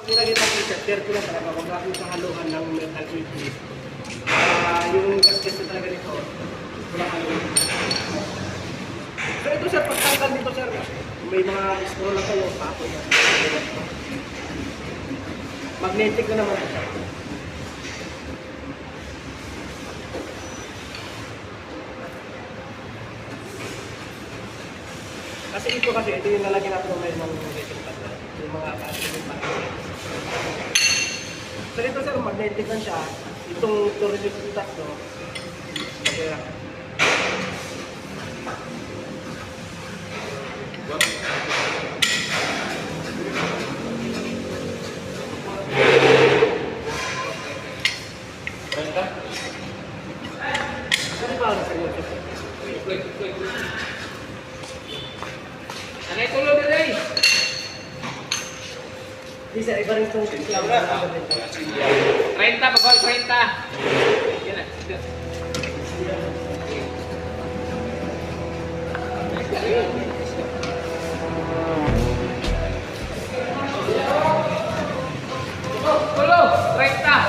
Nilagay ng t-shirt, dirty lang talaga. Huwag natin sa haluhan ng metal plate. Ah, yung gasket na talaga nito, walang haluhan. So ito sir, pagtanggal dito sir, may mga scroll lang kayo, papo yan. Magnetic na naman ito. Kasi ito kasi, ito yung lalagyan natin ng ng magnetic pad na. Yung mga magnetic pad. So dito sir, magnetic lang siya. Itong sa itas, no? Ano ba ang seryoso? Ano yung tulo nila eh? Di sir, iba rin itong lang. 30, babal 30. Yan na. Tulo, 30.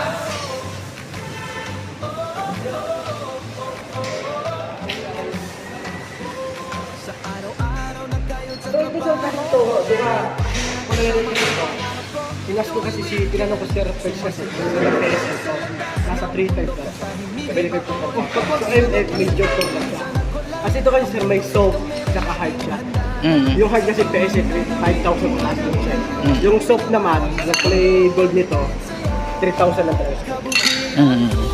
Pinas ko kasi si, tinanong ko si Sir Page kasi, sa PSL to, nasa 3 times na. Sabi ko po, oh, pag sa MF, medyo to lang siya. Kasi ito kasi sir, may soap, saka hard siya. Mm. Yung hard kasi PSL, 5,000 plus yung siya. Yung soap naman, na kulay gold nito, 3,000 lang talaga. Mm.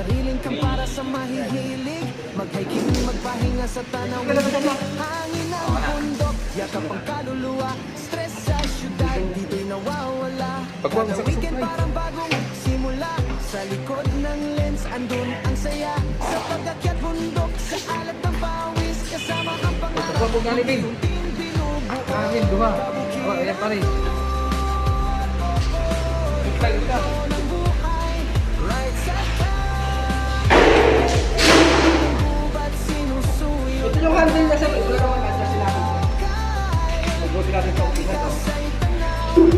Sariling kang para sa mahihilig. Mag-hiking, magpahinga sa tanawin Hangin ng bundok, yakap ang kaluluwa. Stress sa syudad, dito'y nawawala. Kada weekend parang bagong simula. Sa likod ng lens, andun ang saya. Sa pag-akyat bundok, sa alat ng pawis. Kasama ang pangarap, unti-unting binubuo. Amin, duma. Oh, ayan pa rin. ng handle sir, ito lang naman sinabi ko. Mabuti natin sa umpisa to.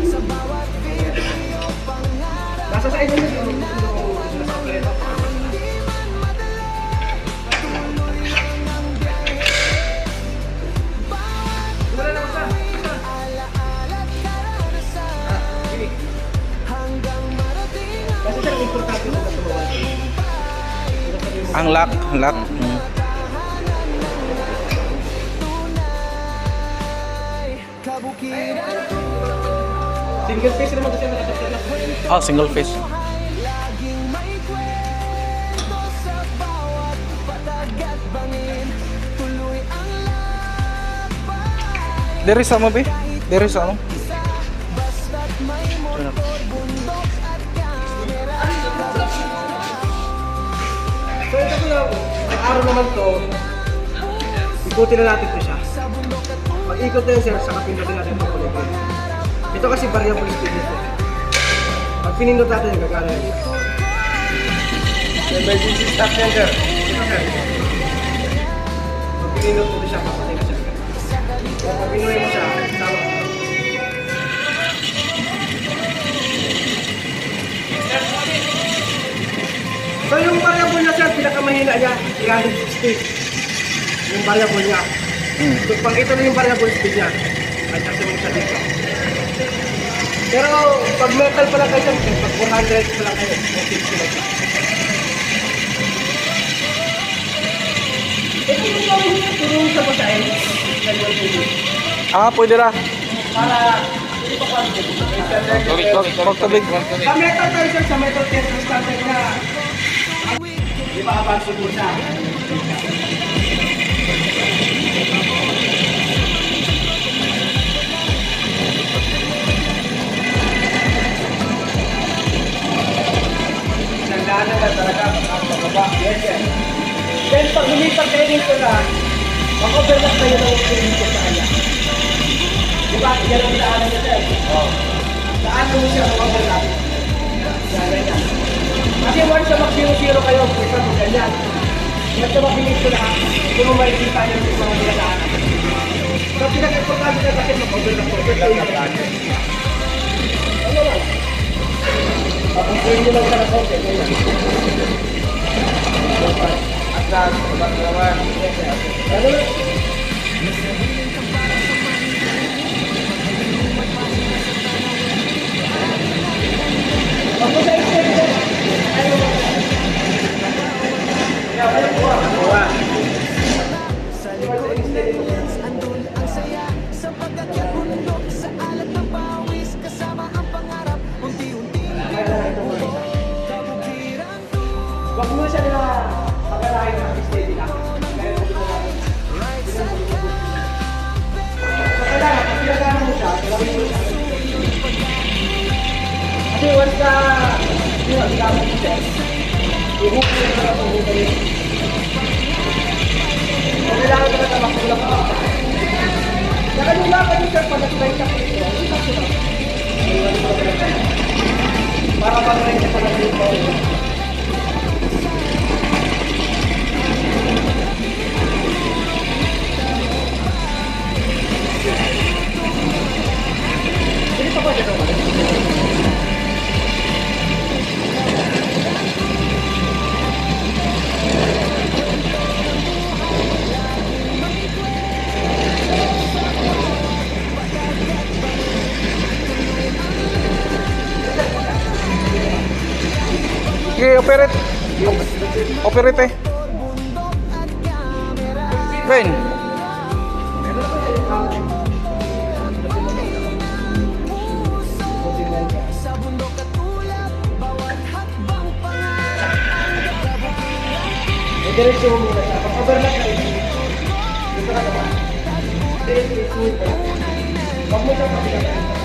Sa bawat video pangarap Nasa sa inyo yung nasa lang ang biyahe Bawat Wala ang lakbay Dere sa mo, be? Dere sa mo? isa Basta't may motor, bundok at kamera So ito ko lang, ang araw naman to, ikutin na natin ito siya. Sa bundok at Pag ikot na yun sir, saka pindutin natin kulay green. Ito kasi variable speed nito. Pag pinindot natin yung gagana yun. Emergency stop yan sir. Ito sir. Pag pinindot mo siya, papatay na siya. Pag pinuhay mo siya, tama. So yung variable niya sir, pinakamahina niya, 360. Yung variable niya. Mm. So pag ito na yung variable speed niya, adjust mo siya dito. Pero pag metal pa lang kayo sir, pag 400 pa lang kayo, 450 lang. Ito yung gawin niya, tulong sa basahin. Ah, pwede ra. Para, hindi pa kwan. Wag, wag tubig. Sa metal tayo sir, sa metal test, ang standard na, di ba abang siguro siya? Yes, sir. Then pag lumipat kayo dito na, mag-overlap kayo ng clinic sa kanya. Di ba? Yan ang daanan niya, sir. Oo. Daanan mo siya mag-overlap. Yan, ganyan. Kasi once na mag-zero-zero kayo, ito mo ganyan. Once na mag-finish ko na, hindi mo makikita yung mga dinadaanan. So, pinag-importante na kasi mag-overlap. Overlap na daanan. Tapos yun kailangan ka na makulap ka. Nakalula ka dito pag nag-try ka dito. Para pag-try ka pala dito. Hakbang pangarap Eh, diretso mo muna siya. Pag-overlap ka rin. Dito ka naman. Diretso, smooth ka. Huwag mo siya pakilayan.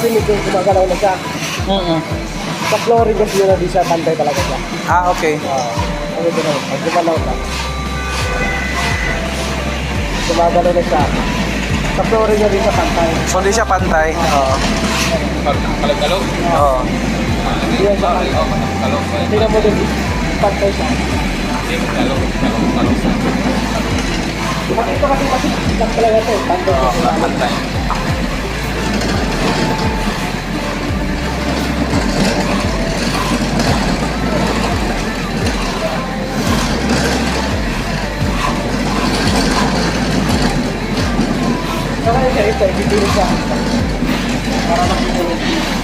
Makirasi medyo gumagalaw na siya? Mm Sa flooring kasi yun na di siya pantay talaga siya. Ah, okay. Oo. Ano ito na, pag gumalaw na. Gumagalaw na siya. Sa flooring niya di siya pantay. So, hindi siya pantay. Oo. Kalog-kalog. Oo. Hindi siya pantay. Tingnan mo din, pantay siya. Pag ito kasi kasi lang talaga ito, pantay Oo, pantay. Saka yun siya, ito, ibibili siya. Para makikita.